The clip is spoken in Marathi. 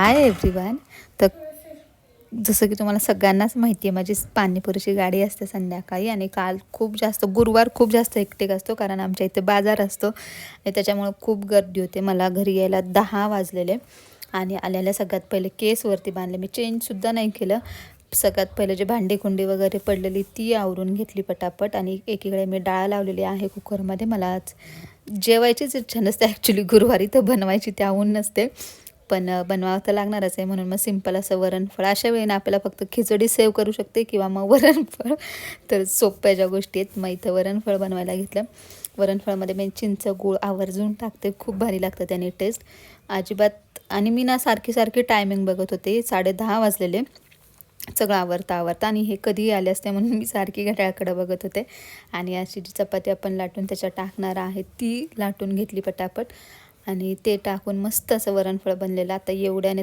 Hi everyone. तर जसं की तुम्हाला सगळ्यांनाच माहिती आहे माझी पाणीपुरीची गाडी असते संध्याकाळी आणि काल खूप जास्त गुरुवार खूप जास्त एकटेक असतो कारण आमच्या इथे बाजार असतो आणि त्याच्यामुळं खूप गर्दी होते. मला घरी यायला दहा वाजलेले आणि आल्याला सगळ्यात पहिले केसवरती बांधले. मी चेंजसुद्धा नाही केलं. सगळ्यात पहिले जे भांडेकुंडी वगैरे पडलेली ती आवरून घेतली पटापट आणि एकीकडे मी डाळ लावलेली आहे कुकरमध्ये. मला आज जेवायचीच इच्छा नसते. ॲक्च्युली गुरुवारी तर बनवायची त्याहून नसते. पण बनवावं तर लागणारच आहे. म्हणून मग सिंपल असं वरणफळ अशा वेळेनं आपल्याला फक्त खिचडी सेव्ह करू शकते किंवा मग वरणफळ तर सोप्या ज्या गोष्टी आहेत मग इथं वरणफळ बनवायला घेतलं. वरणफळमध्ये मी चिंच गूळ आवर्जून टाकते. खूप भारी लागतं त्याने टेस्ट अजिबात आणि मी ना सारखी सारखी टायमिंग बघत होते. साडे दहा वाजलेले. सगळं आवरता आवरता आणि हे कधीही आले असते म्हणून मी सारखी घड्याळकडं बघत होते. आणि अशी जी चपाती आपण लाटून त्याच्यात टाकणार आहे ती लाटून घेतली पटापट. आणि ते टाकून मस्त असं वरणफळ बनलेलं. आता एवढ्याने